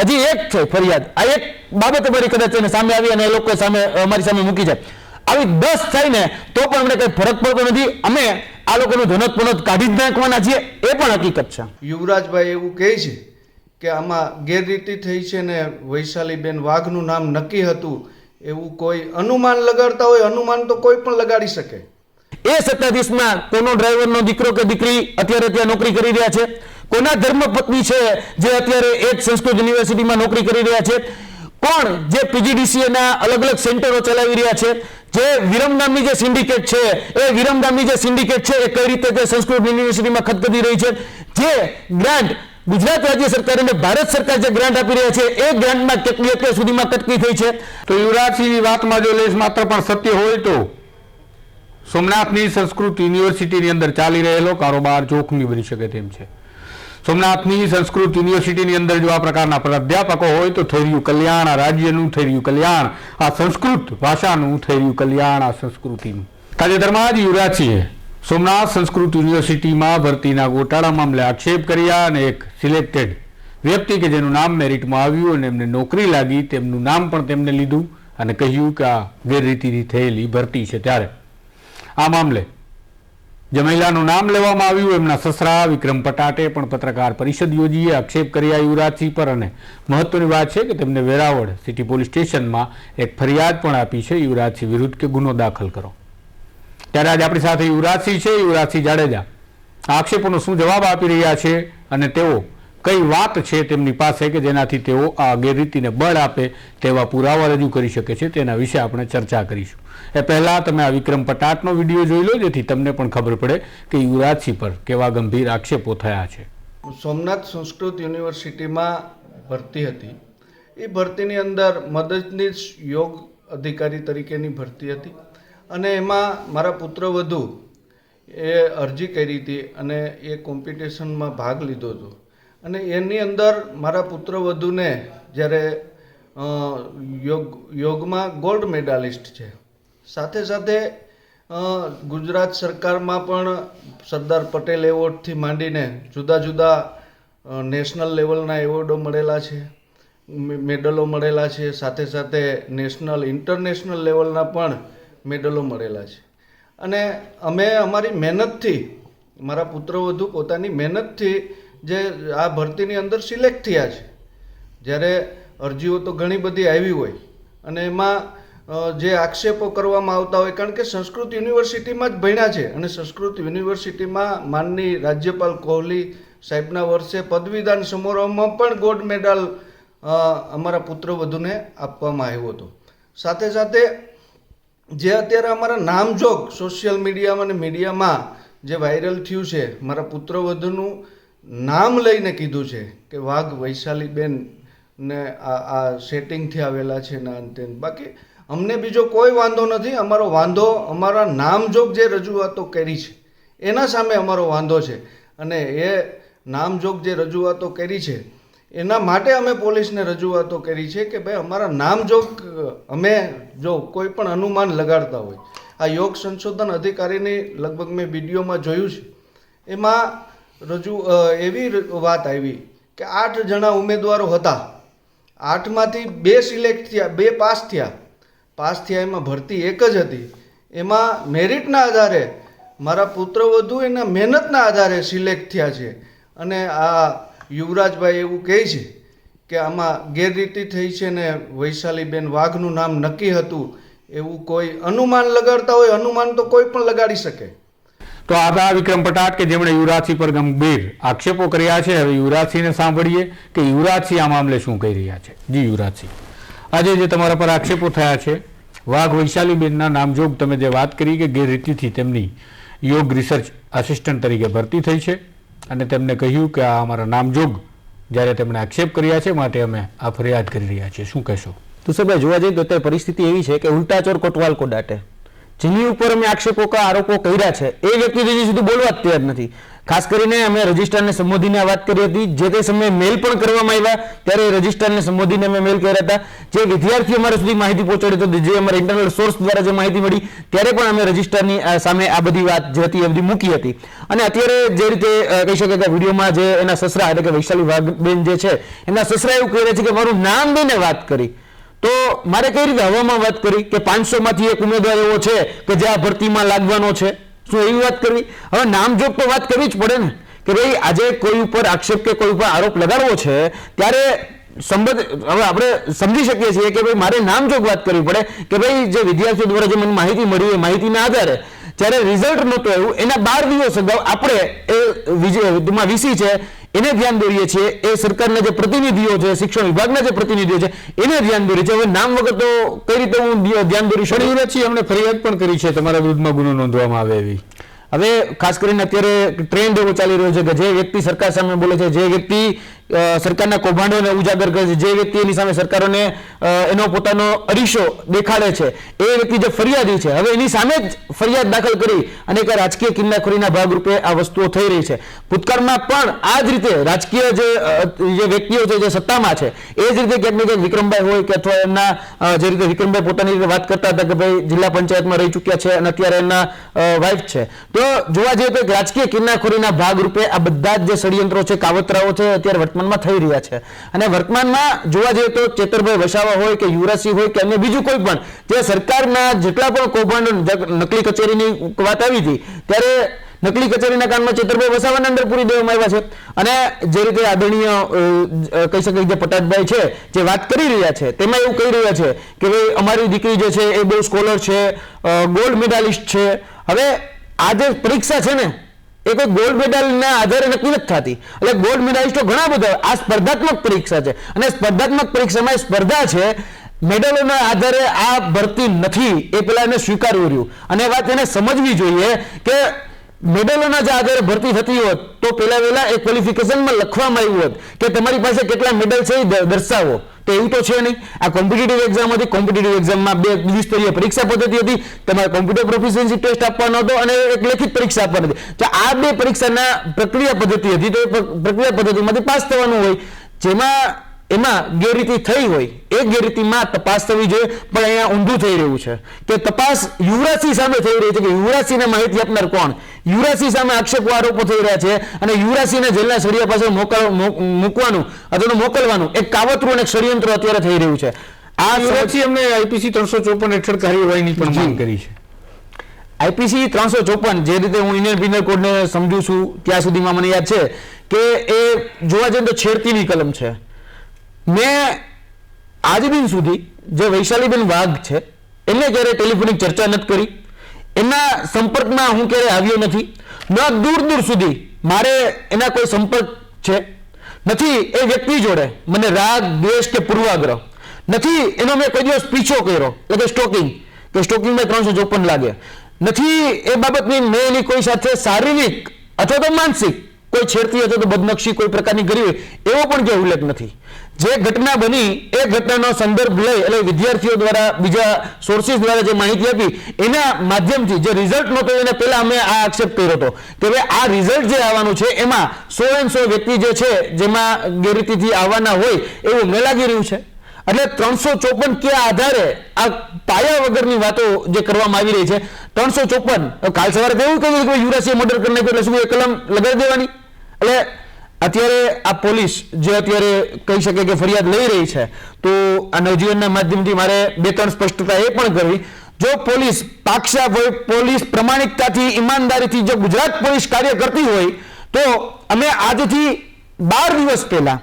હજી એક છે ફરિયાદ. આ એક બાબત અમારી કદાચ એને સામે આવી અને એ લોકો સામે અમારી સામે મૂકી જાય આવી દસ થાય ને તો પણ અમને કઈ ફરક પડતો નથી. અમે આ લોકોનું ધનત પનત કાઢી જ નાખવાના છીએ. એ પણ હકીકત છે. યુવરાજભાઈ એવું કહે છે કે આમાં ગેરરીતિ થઈ છે ને વૈશાલીબેન વાઘનું નામ નક્કી હતું એવું કોઈ અનુમાન લગાડતા હોય અનુમાન તો કોઈ પણ લગાડી શકે. એ સત્તાધીશમાં કોનો ડ્રાઈવરનો દીકરો કે દીકરી અત્યારે ત્યાં નોકરી કરી રહ્યા છે? કોના ધર્મપત્ની છે જે અત્યારે એક સંસ્કૃત યુનિવર્સિટીમાં નોકરી કરી રહ્યા છે? કોણ જે પીજીડીસીએ ના અલગ અલગ સેન્ટરો ચલાવી રહ્યા છે? જે વિરમ નામની જે સિન્ડિકેટ છે, એ વિરમ જે સિન્ડિકેટ છે, એ કઈ રીતે તે સંસ્કૃત યુનિવર્સિટીમાં ખતખતી રહી છે? જે ગ્રાન્ટ ગુજરાત રાજ્ય સરકાર અને ભારત સરકાર જે ગ્રાન્ટ આપી રહ્યા છે, એ ગ્રાન્ટમાં કેટલી અત્યાર સુધીમાં કટકી થઈ છે? તો યુવરાજસિંહની વાતમાં જો લેશ માત્ર પણ સત્ય હોય તો સોમનાથની સંસ્કૃત યુનિવર્સિટીની અંદર ચાલી રહેલો કારોબાર જોખમી બની શકે તેમ છે. સોમનાથની સંસ્કૃત યુનિવર્સિટીની અંદર જો આ પ્રકારના પ્રાધ્યાપકો હોય તો થઈ રહ્યું કલ્યાણ, આ રાજ્યનું થઈ રહ્યું કલ્યાણ, આ સંસ્કૃત ભાષાનું થઈ રહ્યું કલ્યાણ, આ સંસ્કૃતિનું. તાજેતરમાં જ યુવરાજસિંહે સોમનાથ સંસ્કૃત યુનિવર્સિટીમાં ભરતીના ગોટાળા મામલે આક્ષેપ કર્યા અને એક સિલેક્ટેડ વ્યક્તિ કે જેનું નામ મેરિટમાં આવ્યું અને એમને નોકરી લાગી, તેમનું નામ પણ તેમને લીધું અને કહ્યું કે આ ગેરરીતિથી થયેલી ભરતી છે ત્યારે. આ મામલે જે મહિલાનું નામ લેવામાં આવ્યું એમના સસરા, વિક્રમ પટાટે પણ પત્રકાર પરિષદ યોજીએ આક્ષેપ કર્યા યુવરાજસિંહ પર અને મહત્વની વાત છે કે તેમને વેરાવળ સિટી પોલીસ સ્ટેશનમાં એક ફરિયાદ પણ આપી છે યુવરાજસિંહ વિરુદ્ધ કે ગુનો દાખલ કરો. ત્યારે આજે આપણી સાથે યુવરાજસિંહ છે. યુવરાજસિંહ જાડેજા આક્ષેપોનો શું જવાબ આપી રહ્યા છે અને તેઓ કઈ વાત છે તેમની પાસે કે જેનાથી તેઓ આ ગેરરીતિને બળ આપે તેવા પુરાવા રજૂ કરી શકે છે તેના વિશે આપણે ચર્ચા કરીશું. એ પહેલા તમે આ વિક્રમ પટાટનો વીડિયો જોઈ લો, જેથી તમને પણ ખબર પડે કે યુવરાજસિંહ પર કેવા ગંભીર આક્ષેપો થયા છે. સોમનાથ સંસ્કૃત યુનિવર્સિટીમાં ભરતી હતી. એ ભરતીની અંદર મદદનીશ યોગ અધિકારી તરીકેની ભરતી હતી અને એમાં મારા પુત્રવધુ એ અરજી કરી હતી અને એ કોમ્પિટિશનમાં ભાગ લીધો હતો. અને એની અંદર મારા પુત્રવધુને જ્યારે યોગ, યોગમાં ગોલ્ડ મેડાલિસ્ટ છે. સાથે સાથે ગુજરાત સરકારમાં પણ સરદાર પટેલ એવોર્ડથી માંડીને જુદા જુદા નેશનલ લેવલના એવોર્ડો મળેલા છે મેડલો મળેલા છે, સાથે સાથે નેશનલ, ઇન્ટરનેશનલ લેવલના પણ મેડલો મળેલા છે. અને અમે અમારી મહેનતથી, મારા પુત્રવધુ પોતાની મહેનતથી જે આ ભરતીની અંદર સિલેક્ટ થયા છે. જ્યારે અરજીઓ તો ઘણી બધી આવી હોય અને એમાં જે આક્ષેપો કરવામાં આવતા હોય, કારણ કે સંસ્કૃત યુનિવર્સિટીમાં જ ભણ્યા છે અને સંસ્કૃત યુનિવર્સિટીમાં માનની રાજ્યપાલ કોહલી સાહેબના વર્ષે પદવીદાન સમારોહમાં પણ ગોલ્ડ મેડલ અમારા પુત્રવધુને આપવામાં આવ્યો હતો. સાથે સાથે જે અત્યારે અમારા નામજોગ સોશિયલ મીડિયામાં અને મીડિયામાં જે વાયરલ થયું છે, મારા પુત્રવધુનું નામ લઈને કીધું છે કે વાઘ વૈશાલીબેન ને આ આ સેટિંગથી આવેલા છે ને અંતે. બાકી અમને બીજો કોઈ વાંધો નથી. અમારો વાંધો, અમારા નામજોગ જે રજૂઆતો કરી છે, એના સામે અમારો વાંધો છે. અને એ નામજોગ જે રજૂઆતો કરી છે, એના માટે અમે પોલીસને રજૂઆતો કરી છે કે ભાઈ અમારા નામજોગ, અમે જો કોઈ પણ અનુમાન લગાડતા હોય. આ યોગ સંશોધન અધિકારીની લગભગ મેં વિડીયોમાં જોયું છે. એમાં રજૂ એવી વાત આવી કે આઠ જણા ઉમેદવારો હતા. આઠમાંથી બે સિલેક્ટ થયા, બે પાસ થયા. પાસ થયા એમાં ભરતી એક જ હતી. એમાં મેરિટના આધારે મારા પુત્રવધુ એના મહેનતના આધારે સિલેક્ટ થયા છે. અને આ યુવરાજભાઈ એવું કહે છે કે આમાં ગેરરીતિ થઈ છે ને વૈશાલીબેન વાઘનું નામ નક્કી હતું. એવું કોઈ અનુમાન લગાડતા હોય, અનુમાન તો કોઈ પણ લગાડી શકે. તો આ હતા વિક્રમ પટાટ કે જેમણે યુવરાજસિંહ પર ગંભીર આક્ષેપો કર્યા છે, હવે યુવરાજસિંહને સાંભળીએ કે યુવરાજસિંહ આ મામલે શું કહી રહ્યા છે. જી, યુવરાજસિંહ. આજે જે તમારા પર આક્ષેપો થયા છે, વાઘ વૈશાલીબેનના નામજોગ તમે જે વાત કરી કે ગેરરીતિથી તેમની યોગ રિસર્ચ આસિસ્ટન્ટ તરીકે ભરતી થઈ છે અને તેમને કહ્યું કે આ અમારા નામજોગ જ્યારે તેમણે આક્ષેપ કર્યા છે, માટે અમે આ ફરિયાદ કરી રહ્યા છીએ. શું કહેશો? તુષારભાઈ, જોવા જઈએ તો અત્યારે પરિસ્થિતિ એવી છે કે ઉલટા ચોર કોટવાલ કો દાટે જેની ઉપર અમે આક્ષેપો કે આરોપો કર્યા છે, એ વ્યક્તિ હજી સુધી બોલવા જ તૈયાર નથી. ખાસ કરીને અમે રજિસ્ટરને સંબોધીને વાત કરી હતી. જે તે સમયે મેલ પણ કરવામાં આવ્યા, ત્યારે રજિસ્ટરને સંબોધીને અમે મેલ કર્યા હતા. જે વિદ્યાર્થીઓ અમારા સુધી માહિતી પહોંચાડી હતી, જે અમારા ઇન્ટરનલ સોર્સ દ્વારા જે માહિતી મળી, ત્યારે પણ અમે રજિસ્ટરની સામે આ બધી વાત જે હતી, એ બધી મૂકી હતી. અને અત્યારે જે રીતે કહી શકાય કે વિડીયોમાં જે એના સસરા એટલે કે વૈશાલી વાઘબેન જે છે, એના સસરા એવું કહી રહ્યા છે કે મારું નામ દઈને વાત કરી. તો મારે કઈ રીતે હવામાં વાત કરી કે પાંચસો માંથી એક ઉમેદવાર એવો છે કે જે આ ભરતીમાં લાગવાનો છે? શું એવી વાત કરવી? હવે નામજોગ તો વાત કરવી જ પડે ને. કે ભાઈ, આજે કોઈ ઉપર આક્ષેપ કે કોઈ ઉપર આરોપ લગાડવો છે, ત્યારે સંબંધ, હવે આપણે સમજી શકીએ છીએ કે ભાઈ, મારે નામજોગ વાત કરવી પડે કે ભાઈ, જે વિદ્યાર્થીઓ દ્વારા જે મને માહિતી મળી એ માહિતીના આધારે જ્યારે રિઝલ્ટ નહોતું આવ્યું એના બાર દિવસ અગાઉ આપણે એ વિજય વીસી છે એને ધ્યાન દોરીએ છીએ. એ સરકારના જે પ્રતિનિધિઓ છે શિક્ષણ વિભાગના જે પ્રતિનિધિઓ છે એને ધ્યાન દોરીએ છે હવે નામ વગર તો કઈ રીતે હું ધ્ય- ધ્યાન દોરી શકું? નથી અમને ફરિયાદ પણ કરી છે તમારા વિરુદ્ધમાં ગુનો નોંધવામાં આવે એવી. હવે ખાસ કરીને અત્યારે ટ્રેન્ડ એવો ચાલી રહ્યો છે કે જે વ્યક્તિ સરકાર સામે બોલે છે જે વ્યક્તિ સરકારના કૌભાંડોને ઉજાગર કરે છે. જે વ્યક્તિ એની સામે સરકારોને એનો પોતાનો અરીસો દેખાડે છે, એ વ્યક્તિ જે ફરિયાદી છે, હવે એની સામે જ ફરિયાદ દાખલ કરી અને કે રાજકીય કિન્નાખોરીના ભાગરૂપે આ વસ્તુઓ થઈ રહી છે. ભૂતકાળમાં પણ આ જ રીતે રાજકીય જે જે વ્યક્તિઓ છે, જે સત્તામાં છે, એ જ રીતે ક્યાંક ને ક્યાંક વિક્રમભાઈ હોય કે અથવા એમના જે રીતે વિક્રમભાઈ પોતાની રીતે વાત કરતા હતા કે ભાઈ જિલ્લા પંચાયતમાં રહી ચૂક્યા છે અને અત્યારે એમના વાઇફ છે. તો જોવા જઈએ તો રાજકીય કિન્નાખોરીના ભાગરૂપે આ બધા જ જે ષડયંત્રો છે, કાવતરાઓ છે, અત્યારે વર્તમાનમાં થઈ રહ્યા છે. અને વર્તમાનમાં જોવા જઈએ તો ચેતરભાઈ વસાવા હોય કે યુવરાજસિંહ હોય કે અન્ય બીજું કોઈ પણ, જે સરકારના જેટલા પણ કૌભાંડો નકલી કચેરીની વાત આવી હતી, ત્યારે નકલી કચેરીના કારણમાં ચેતરભાઈ વસાવાના અંદર પૂરી દેવામાં આવ્યા છે. અને જે રીતે આદરણીય કહી શકાય જે પટાટભાઈ છે, જે વાત કરી રહ્યા છે, તેમાં એવું કહી રહ્યા છે કે ભાઈ અમારી દીકરી જે છે એ બહુ સ્કોલર છે ગોલ્ડ મેડાલિસ્ટ છે. હવે આ જે પરીક્ષા છે ને એ કોઈ ગોલ્ડ મેડલના આધારે નક્કી નથી થતી. એટલે ગોલ્ડ મેડાલિસ્ટો ઘણા બધા આ સ્પર્ધાત્મક પરીક્ષા છે. અને સ્પર્ધાત્મક પરીક્ષામાં સ્પર્ધા છે, મેડલોના આધારે આ ભરતી નથી. એ પેલા એને સ્વીકારવું રહ્યું. અને વાત એને સમજવી જોઈએ કે મેડલોના જે આધારે ભરતી થતી હોત, તો પેલા વેલા એ ક્વોલિફિકેશનમાં લખવામાં આવ્યું હોત કે તમારી પાસે કેટલા મેડલ છે એ દર્શાવો. તો એવું તો છે નહીં. આ કોમ્પિટિટિવ એક્ઝામ હતી. કોમ્પિટિટિવ એક્ઝામમાં બે દ્વિસ્તરીય પરીક્ષા પદ્ધતિ હતી. તમારે કોમ્પ્યુટર પ્રોફિશિયન્સી ટેસ્ટ આપવાનો હતો અને એક લેખિત પરીક્ષા આપવાની હતી. તો આ બે પરીક્ષાના પ્રક્રિયા પદ્ધતિ હતી. તો એ પ્રક્રિયા પદ્ધતિમાંથી પાસ થવાનું હોય. જેમાં એમાં ગેરરીતિ થઈ હોય એ ગેરરીતિમાં તપાસ થવી જોઈએ પણ અહીંયા ઊંધું થઈ રહ્યું છે. કે તપાસ યુવરાજસિંહ સામે થઈ રહી છે કે યુવરાજસિંહને માહિતી આપનાર કોણ? યુવરાજસિંહ સામે આક્ષેપો આરોપો થઈ રહ્યા છે અને યુવરાજસિંહને જેલના સળિયા પાસે મોકલ મૂકવાનું અથવા મોકલવાનું એક કાવતરું અને એક ષડયંત્ર અત્યારે થઈ રહ્યું છે. આ યુવરાજસિંહ અમને આઈપીસી ત્રણસો ચોપન હેઠળ કાર્યવાહીની પણ માંગ કરી છે. આઈપીસી ત્રણસો ચોપન જે રીતે હું ઇન્ડિયન પિનલ કોડને સમજુ છું ત્યાં સુધીમાં મને યાદ છે કે એ જોવા જઈએ તો છેડતીની કલમ છે. મેં આજ સુધી જે વૈશાલીબેન વાઘ છે, એમને ક્યારે ટેલિફોનિક ચર્ચા નથી કરી. એના સંપર્કમાં હું ક્યારે આવ્યો નથી. ન દૂર દૂર સુધી મારે એના કોઈ સંપર્ક છે. નથી એ વ્યક્તિ જોડે મને રાગ, દ્વેષ કે પૂર્વાગ્રહ. નથી એનો મેં કોઈ દિવસ પીછો કર્યો, એટલે કે સ્ટોકિંગ કે સ્ટોકિંગમાં ત્રણસો ચોપન લાગે નથી એ બાબતની મેં એની કોઈ સાથે શારીરિક અથવા તો માનસિક, કોઈ છેડતી અથવા તો બદનક્ષી કોઈ પ્રકારની કરી એવો પણ ક્યાંય ઉલ્લેખ નથી. જે ઘટના બની, એ ઘટનાનો સંદર્ભ લઈ એટલે વિદ્યાર્થીઓ દ્વારા બીજા સોર્સિસ દ્વારા જે માહિતી આપી, એના માધ્યમથી જે રિઝલ્ટ નહોતો, એને પહેલા અમે આ આક્ષેપ કર્યો હતો કે ભાઈ આ રિઝલ્ટ જે આવવાનું છે, એમાં સો એન્ડ સો વ્યક્તિ જે છે, જેમાં ગેરરીતિથી આવવાના હોય, એવું મેં લાગી રહ્યું છે. એટલે ત્રણસો ચોપન કે આધારે આ પાયા વગરની વાતો જે કરવામાં આવી રહી છે, ત્રણસો ચોપન. કાલ સવારે એવું કહ્યું કે યુવરાજસિંહ મર્ડર કરી નાખ્યું, એટલે શું એ કલમ લગાડી દેવાની? એટલે અત્યારે આ પોલીસ જે અત્યારે કહી શકે કે ફરિયાદ લઈ રહી છે, તો આ નવજીવનના માધ્યમથી મારે બે ત્રણ સ્પષ્ટતા એ પણ કરવી. જો પોલીસ પાક્ષાપ હોય, પોલીસ પ્રમાણિકતાથી, ઈમાનદારીથી જો ગુજરાત પોલીસ કાર્ય કરતી હોય, તો અમે આજથી બાર દિવસ પહેલા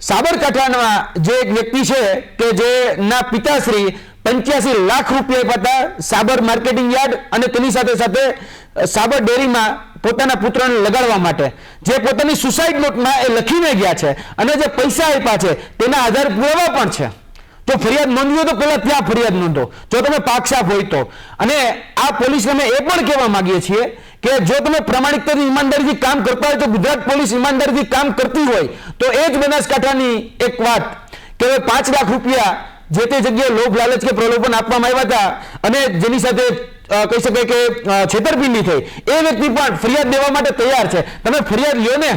સાબરકાંઠાના જે એક વ્યક્તિ છે કે જેના પિતાશ્રી પંચ્યાસી લાખ રૂપિયા પાતા સાબર માર્કેટિંગ યાર્ડ અને તેની સાથે સાથે સાબર ડેરીમાં પોતાના પુત્રને લગાડવા માટે. જે પોતાની સુસાઇડ નોટમાં એ લખીને ગયા છે અને જે પૈસા આપ્યા છે તેના આધાર પુરાવા પણ છે. જો ફરિયાદ નોંધવી તો પહેલાં ત્યાં ફરિયાદ નોંધો. જો તમે પાકસાફ હોય તો. અને આ પોલીસને અમે એ પણ કહેવા માંગીએ છીએ કે જો તમે પ્રમાણિકતાથી ઈમાનદારીથી કામ કરતા હોય તો ગુજરાત પોલીસ ઈમાનદારીથી કામ કરતી હોય તો એ જ બનાસકાંઠાની એક વાત કે પાંચ લાખ રૂપિયા જે તે જગ્યાએ લોભ, લાલચ કે પ્રલોભન આપવામાં આવ્યા હતા અને જેની સાથે કહી શકાય કે છેતરપિંડી થઈ, એ વ્યક્તિ પણ ફરિયાદ દેવા માટે તૈયાર છે. તમે ફરિયાદ લ્યો ને,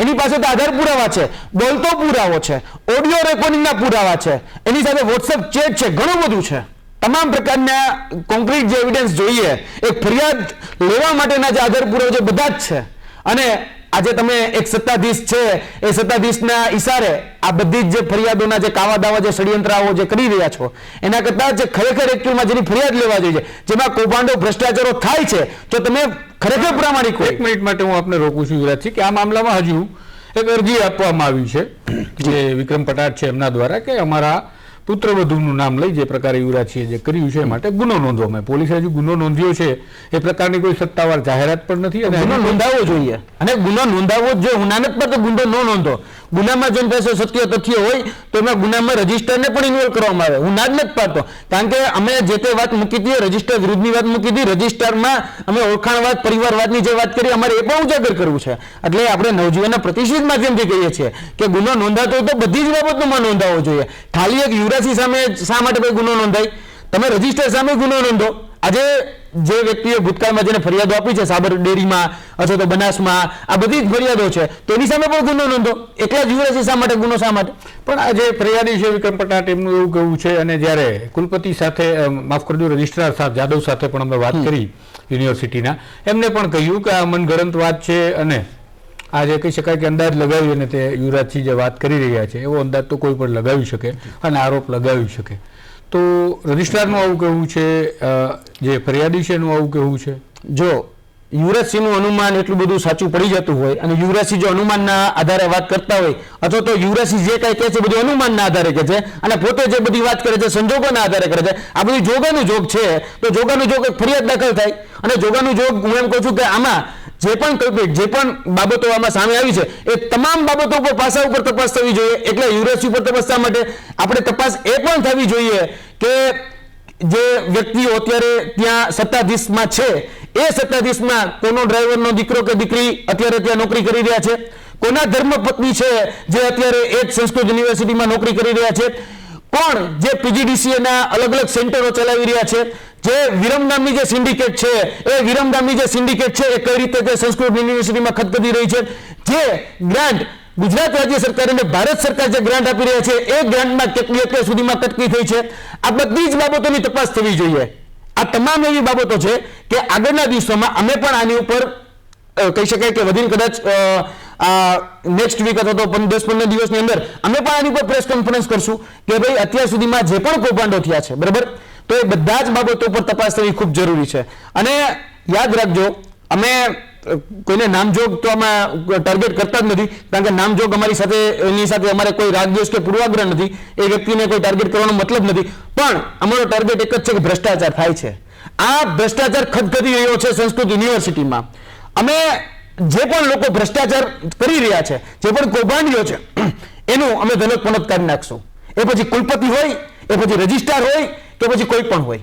એની પાસે તો આધાર પુરાવા છે બોલતો પુરાવો છે, ઓડિયો રેકોર્ડિંગના પુરાવા છે, એની સાથે વોટ્સએપ ચેટ છે, ઘણું બધું છે. તમામ પ્રકારના કોન્ક્રીટ જે એવિડન્સ જોઈએ એક ફરિયાદ લેવા માટેના જે આધાર પુરાવા છે, બધા જ છે. અને આજે તમે એક સત્તાધીશ છે એ સત્તાધીશના ઈશારે આ બધી જ જે ફરિયાદોના જે કાવા દાવા જે ષડયંત્રાઓ જે કરી રહ્યા છો એના કરતાં જે ખરેખર એકચ્યુઅલમાં જેની ફરિયાદ લેવા જોઈએ જેમાં કૌભાંડો ભ્રષ્ટાચારો થાય છે તો તમે ખરેખર પ્રામાણિક હોય. એક મિનિટ માટે હું આપને રોકું છું યુવરાજજી કે આ મામલામાં હજુ એક અરજી આપવામાં આવી છે જે વિક્રમ પટાટ છે એમના દ્વારા કે અમારા પુત્રવધુનું નામ લઈ જે પ્રકારે યુવરાજસિંહે જે કર્યું છે એ માટે ગુનો નોંધવામાં પોલીસે હજુ ગુનો નોંધ્યો છે. એ પ્રકારની કોઈ સત્તાવાર જાહેરાત પણ નથી અને ગુનો નોંધાવવો જોઈએ. અને ગુનો નોંધાવવો જ જોઈએ. હુનાનત પર તો ગુનો ન નોંધો. ગુનામાં જેમ પાસે સત્ય તથ્ય હોય, તો એમાં ગુનામાં રજિસ્ટરને પણ ઇન્વોલ્વ કરવામાં આવે. હું ના જ નથી પાડતો. કારણ કે અમે જે તે વાત મૂકી હતી, રજિસ્ટર વિરુદ્ધની વાત મૂકી હતી, રજિસ્ટરમાં અમે ઓળખાણવાદ, પરિવારવાદની જે વાત કરી, અમારે એ પણ ઉજાગર કરવું છે. એટલે આપણે નવજીવનના પ્રતિષ્ઠિત માધ્યમથી કહીએ છીએ કે ગુનો નોંધાતો હોય તો બધી જ બાબતોમાં નોંધાવો જોઈએ. ખાલી એક યુવરાશી સામે શા માટે કોઈ ગુનો નોંધાય? તમે રજિસ્ટર સામે ગુનો નોંધો. આજે જે વ્યક્તિએ ભૂતકાળમાં જેને ફરિયાદો આપી છે સાબર ડેરીમાં અથવા તો બનાસમાં આ બધી જ ફરિયાદો છે તો એની સામે પણ ગુનો નોંધો? એકલા જ યુવરાજ શા માટે ગુનો શા માટે? પણ આજે ફરિયાદી છે વિક્રમ પટના ટીમનું એવું કહેવું છે અને જ્યારે કુલપતિ સાથે માફ કરજો રજિસ્ટ્રાર સાહેબ જાદવ સાથે પણ અમે વાત કરી યુનિવર્સિટીના એમને પણ કહ્યું કે આ મનગણંત વાત છે અને આજે કહી શકાય કે અંદાજ લગાવી અને તે યુવરાજસિંહ જે વાત કરી રહ્યા છે એવો અંદાજ તો કોઈ પણ લગાવી શકે અને આરોપ લગાવી શકે. તો રજિસ્ટ્રારનું આવું કહેવું છે જે ફરિયાદી છે એનું આવું કહેવું છે? જો, યુવરાજસિંહનું અનુમાન એટલું બધું સાચું પડી જતું હોય અને યુવરાજસિંહ જો અનુમાનના આધારે વાત કરતા હોય, અથવા તો યુવરાજસિંહ જે કાંઈ કહે છે બધું અનુમાનના આધારે કહે છે અને પોતે જે બધી વાત કરે છે સંજોગોના આધારે કરે છે, આ બધું જોગાનું જોગ છે, તો જોગાનું જોગ ફરિયાદ દાખલ થાય અને જોગાનું જોગ હું એમ કહું છું કે આમાં જે પણ કલ્પિત જે પણ બાબતો આમાં સામે આવી છે, એ તમામ બાબતો ઉપર પાસા ઉપર તપાસ થવી જોઈએ. એટલે યુવરાજસિંહ ઉપર તપાસવા માટે આપણે તપાસ એ પણ થવી જોઈએ કે જે વ્યક્તિઓ અત્યારે ત્યાં સત્તાધીશમાં છે, એ સત્તાધીશમાં કોનો ડ્રાઈવરનો દીકરો કે દીકરી અત્યારે ત્યાં નોકરી કરી રહ્યા છે? કોના ધર્મપત્ની છે જે અત્યારે એ જ સંસ્કૃત યુનિવર્સિટીમાં નોકરી કરી રહ્યા છે? કોણ જે પીજીડીસીએના અલગ અલગ સેન્ટરો ચલાવી રહ્યા છે? જે વિરમગામની જે સિન્ડિકેટ છે, એ વિરમગામની જે સિન્ડિકેટ છે, એ કઈ રીતે તે સંસ્કૃત યુનિવર્સિટીમાં ખતખતી રહી છે, જે ગ્રાન્ટ ગુજરાત રાજ્ય સરકાર અને ભારત સરકાર જે ગ્રાન્ટ આપી રહ્યા છે, એ ગ્રાન્ટમાં કેટલી અત્યાર સુધીમાં કટકી થઈ છે? આ બધી જ બાબતોની તપાસ થવી જોઈએ. આ તમામ એવી બાબતો છે કે આગળના દિવસોમાં અમે પણ આની ઉપર કહી શકાય કે વધીને કદાચ નેક્સ્ટ વીક અથવા તો દસ, પંદર દિવસની અંદર અમે પણ આની ઉપર પ્રેસ કોન્ફરન્સ કરશું કે ભાઈ અત્યાર સુધીમાં જે પણ કૌભાંડો થયા છે, બરાબર? તો એ બધા જ બાબતો પર તપાસ થવી ખૂબ જરૂરી છે. અને યાદ રાખજો, અમે કોઈને નામજોગ તો આમાં ટાર્ગેટ કરતા જ નથી, કારણ કે નામજોગ અમારી સાથે, એની સાથે અમારે કોઈ રાગદ્વેષ કે પૂર્વાગ્રહ નથી, એ વ્યક્તિને કોઈ ટાર્ગેટ કરવાનો મતલબ નથી. પણ અમારો ટાર્ગેટ એક જ છે કે ભ્રષ્ટાચાર થાય છે. આ ભ્રષ્ટાચાર ખદખદી રહ્યો છે સંસ્કૃત યુનિવર્સિટીમાં. અમે જે પણ લોકો ભ્રષ્ટાચાર કરી રહ્યા છે, જે પણ કૌભાંડીઓ છે, એનું અમે ધનક પનક કાઢી નાખશું. એ પછી કુલપતિ હોય, એ પછી રજિસ્ટ્રાર હોય કે પછી કોઈ પણ હોય.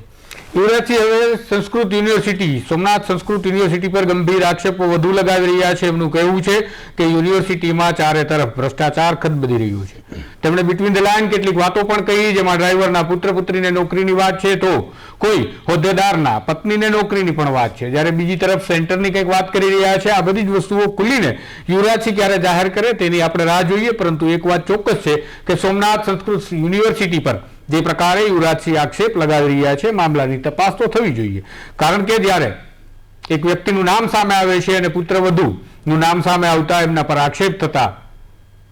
યુવરાજસિંહ હવે સંસ્કૃત યુનિવર્સિટી, સોમનાથ સંસ્કૃત યુનિવર્સિટી પર ગંભીર આક્ષેપો વધુ લગાવી રહ્યા છે, એમનું કહેવું છે કે યુનિવર્સિટીમાં ચારે તરફ ભ્રષ્ટાચાર ખદબદી રહ્યું છે. તેમણે બિટવીન ધ લાઇન કેટલીક વાતો પણ કહી, જેમાં ડ્રાઈવરના પુત્ર પુત્રીને નોકરીની વાત છે, તો કોઈ હોદ્દેદારના પત્નીને નોકરીની પણ વાત છે. જ્યારે બીજી તરફ સેન્ટરની કંઈક વાત કરી રહ્યા છે, આ બધી જ વસ્તુઓ ખુલીને યુવરાજસિંહ ક્યારે જાહેર કરે તેની આપણે રાહ જોઈએ, પરંતુ એક વાત ચોક્કસ છે કે સોમનાથ સંસ્કૃત યુનિવર્સિટી પર જે પ્રકારે યુવરાજસિંહ આક્ષેપ લગાવી રહ્યા છે, મામલાની તપાસ તો થવી જોઈએ. કારણ કે જ્યારે એક વ્યક્તિનું નામ સામે આવે છે અને પુત્રવધુનું નામ સામે આવતા એમના પર આક્ષેપ થતા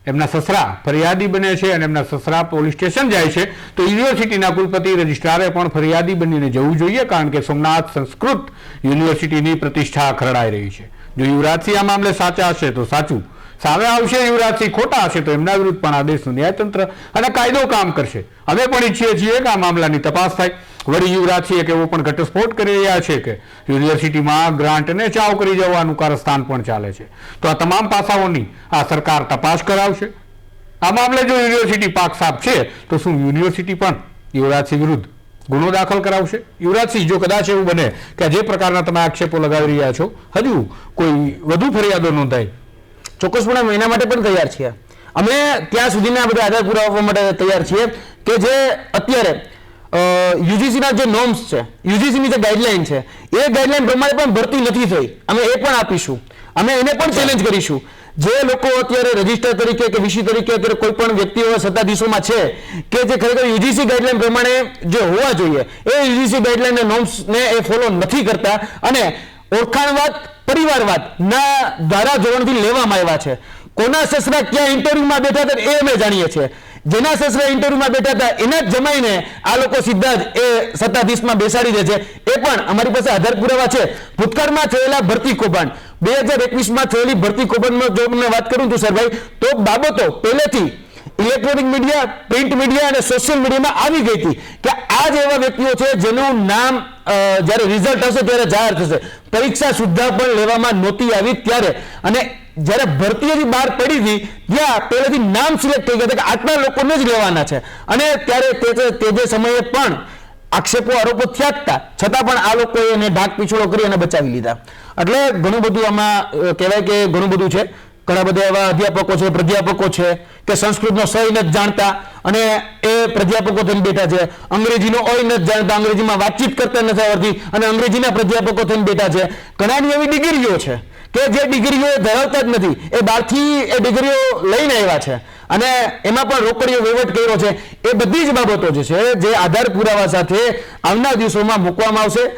એમના સસરા ફરિયાદી બને છે અને એમના સસરા પોલીસ સ્ટેશન જાય છે, તો યુનિવર્સિટીના કુલપતિ રજિસ્ટ્રારે પણ ફરિયાદી બનીને જવું જોઈએ કારણ કે સોમનાથ સંસ્કૃત યુનિવર્સિટીની પ્રતિષ્ઠા ખરડાઈ રહી છે. જો યુવરાજસિંહ આ મામલે સાચા હશે તો સાચું. સામે આવશે યુવરાજસિંહ ખોટા હશે તો એમના વિરુદ્ધ પણ આદેશનું ન્યાયતંત્ર અને કાયદો કામ કરશે. અમે પણ ઈચ્છીએ છીએ કે આ મામલાની તપાસ થાય. વળી યુવરાજસિંહ એક એવો પણ ઘટસ્ફોટ કરી રહ્યા છે કે યુનિવર્સિટીમાં ગ્રાન્ટને ચાવ કરી જવાનું કારસ્થાન પણ ચાલે છે. તો આ તમામ પાસાઓની આ સરકાર તપાસ કરાવશે. આ મામલે જો યુનિવર્સિટી પાક સાફ છે, તો શું યુનિવર્સિટી પણ યુવરાજસિંહ વિરુદ્ધ ગુનો દાખલ કરાવશે? યુવરાજસિંહ, જો કદાચ એવું બને કે જે પ્રકારના તમે આક્ષેપો લગાવી રહ્યા છો, હજુ કોઈ વધુ ફરિયાદો નોંધાય. ચોક્કસપણે એના માટે પણ તૈયાર છીએ. અમે ત્યાં સુધીના બધા આધાર પુરાવા માટે તૈયાર છીએ કે જે અત્યારે યુજીસીના જે નોર્મ્સ છે યુજીસીની જે ગાઈડલાઈન છે, એ ગાઈડલાઈન પ્રમાણે પણ ભરતી નથી થઈ. અમે એ પણ આપીશું. અમે એને પણ ચેલેન્જ કરીશું. જે લોકો અત્યારે રજિસ્ટર તરીકે કે વીસી તરીકે અત્યારે કોઈ પણ વ્યક્તિઓ સત્તાધીશોમાં છે, કે જે ખરેખર યુજીસી ગાઈડલાઈન પ્રમાણે જે હોવા જોઈએ, એ યુજીસી ગાઈડલાઈન નોર્મ્સને એ ફોલો નથી કરતા અને ઓળખાણવાદ પરિવારવાદ ના ધારા ધોરણથી લેવામાં આવ્યા છે. કોના સસરા ક્યાં ઇન્ટરવ્યુમાં બેઠા હતા એ અમે જાણીએ છીએ. જેના સસરા ઇન્ટરવ્યુમાં બેઠા હતા એના જ જમાઈને આ લોકો સીધા જ એ સત્તાધીશમાં બેસાડી દે છે. એ પણ અમારી પાસે આધાર પુરાવા છે. ભૂતકાળમાં થયેલા ભરતી કૌભાંડ, બે હજાર એકવીસમાં થયેલી ભરતી કૌભાંડમાં જો તમને વાત કરું છું સરભાઈ, તો બાબતો પહેલેથી ઇલેક્ટ્રોનિક મીડિયા પ્રિન્ટ મીડિયા અને સોશિયલ મીડિયામાં આવી ગઈ હતી કે આ જ એવા વ્યક્તિઓ છે જેનું નામ જ્યારે રિઝલ્ટ હશે ત્યારે જાહેર થશે. પરીક્ષા સુદ્ધા પણ લેવામાં નહોતી આવી ત્યારે. અને જ્યારે ભરતીઓની બહાર પડી હતી, ત્યાં પહેલેથી નામ સિલેક્ટ થઈ ગયા હતા કે આટલા લોકોને જ લેવાના છે. અને ત્યારે તે જે સમયે પણ આક્ષેપો, આરોપો થયા હતા છતાં પણ આ લોકોએ એને ઢાક પીછોડો કરી અને બચાવી લીધા. એટલે ઘણું બધું આમાં કહેવાય કે ઘણું બધું છે. ઘણા બધા એવા અધ્યાપકો છે, પ્રાધ્યાપકો છે કે સંસ્કૃતનો સય નથી જાણતા અને એ પ્રાધ્યાપકો થઈને બેઠા છે. અંગ્રેજીનો ઓય નથી જાણતા, અંગ્રેજીમાં વાતચીત કરતા નથી આવડતી અને અંગ્રેજીના પ્રાધ્યાપકો થઈને બેઠા છે. ઘણાની એવી ડિગ્રીઓ છે કે જે ડિગ્રીઓ ધરાવતા જ નથી. એ બહારથી એ ડિગ્રીઓ લઈને આવ્યા છે. અને એમાં પણ રોકડીઓ વહીવટ કર્યો છે. એ બધી જ બાબતો જે છે, જે આધાર પુરાવા સાથે આવનાર દિવસોમાં મૂકવામાં આવશે.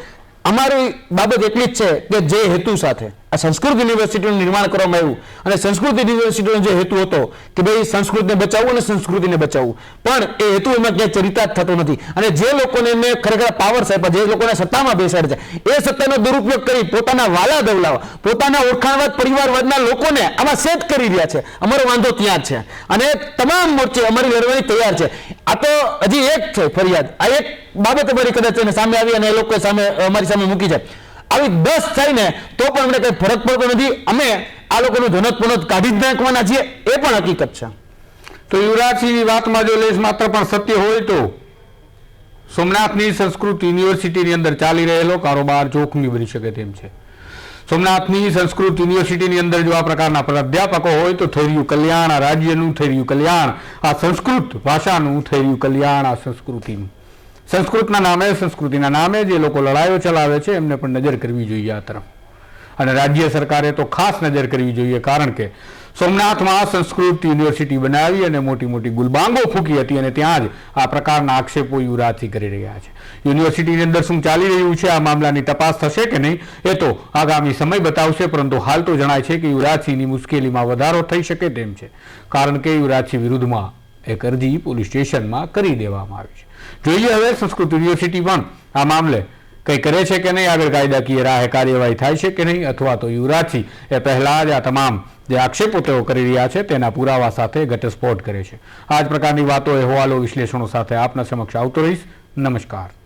અમારી બાબત એટલી જ છે કે જે હેતુ સાથે. આ સંસ્કૃત યુનિવર્સિટીનું નિર્માણ કરવામાં આવ્યું. અને સંસ્કૃત યુનિવર્સિટીનો જે હેતુ હતો કે ભાઈ સંસ્કૃતને બચાવવું અને સંસ્કૃતિને બચાવવું. પણ એ હેતુ એમાં ક્યાંય ચરિતાર્થ થતો નથી. અને જે લોકોને એમને ખરેખર પાવર આપ્યા જે લોકોને સત્તામાં બેસાડે છે, એ સત્તાનો દુરુપયોગ કરી પોતાના વાલા દવલાવા પોતાના ઓળખાણવાદ પરિવારવાદના લોકોને આમાં સેટ કરી રહ્યા છે. અમારો વાંધો ત્યાં છે. અને તમામ મોરચે અમારી લડવાની તૈયાર છે. આ તો હજી એક છે ફરિયાદ. આ એક બાબત અમારી કદાચ એને સામે આવી અને એ લોકો સામે, અમારી સામે મૂકી છે. આવી દસ થાય ને તો પણ અમને કઈ ફરક પડતો નથી. અમે આ લોકોનું ધનત પુનત કાઢી જ નાખવાના છીએ. એ પણ હકીકત છે. તો યુવરાજસિંહની વાતમાં જો લેશ માત્ર પણ સત્ય હોય તો સોમનાથની સંસ્કૃત યુનિવર્સિટીની અંદર ચાલી રહેલો કારોબાર જોખમી બની શકે તેમ છે. સોમનાથની સંસ્કૃત યુનિવર્સિટીની અંદર જો આ પ્રકારના પ્રાધ્યાપકો હોય તો થઈ રહ્યું કલ્યાણ, આ રાજ્યનું થઈ રહ્યું કલ્યાણ, આ સંસ્કૃત ભાષાનું થઈ રહ્યું કલ્યાણ, આ સંસ્કૃતિનું. સંસ્કૃતના નામે, સંસ્કૃતિના નામે જે લોકો લડાઈઓ ચલાવે છે, એમને પણ નજર કરવી જોઈએ આ તરફ. અને રાજ્ય સરકારે તો ખાસ નજર કરવી જોઈએ, કારણ કે સોમનાથમાં સંસ્કૃત યુનિવર્સિટી બનાવી અને મોટી મોટી ગુલબાંગો ફૂકી હતી અને ત્યાં જ આ પ્રકારના આક્ષેપો યુવરાજથી કરી રહ્યા છે. યુનિવર્સિટીની અંદર શું ચાલી રહ્યું છે, આ મામલાની તપાસ થશે કે નહીં, એ તો આગામી સમય બતાવશે, પરંતુ હાલ તો જણાય છે કે યુવરાજસિંહની મુશ્કેલીમાં વધારો થઈ શકે તેમ છે. કારણ કે યુવરાજસિંહ વિરુદ્ધમાં એક અરજી પોલીસ સ્ટેશનમાં કરી દેવામાં આવી છે. જોઈએ હવે સંસ્કૃત યુનિવર્સિટી પણ આ મામલે કંઈ કરે છે કે નહીં? આગળ કાયદાકીય રાહે કાર્યવાહી થાય છે કે નહીં? અથવા તો યુવરાજસિંહ એ પહેલાં જ આ તમામ જે આક્ષેપો તેઓ કરી રહ્યા છે તેના પુરાવા સાથે ઘટસ્ફોટ કરે છે. આ જ પ્રકારની વાતો અહેવાલો વિશ્લેષણો સાથે આપના સમક્ષ આવતો રહીશ. નમસ્કાર.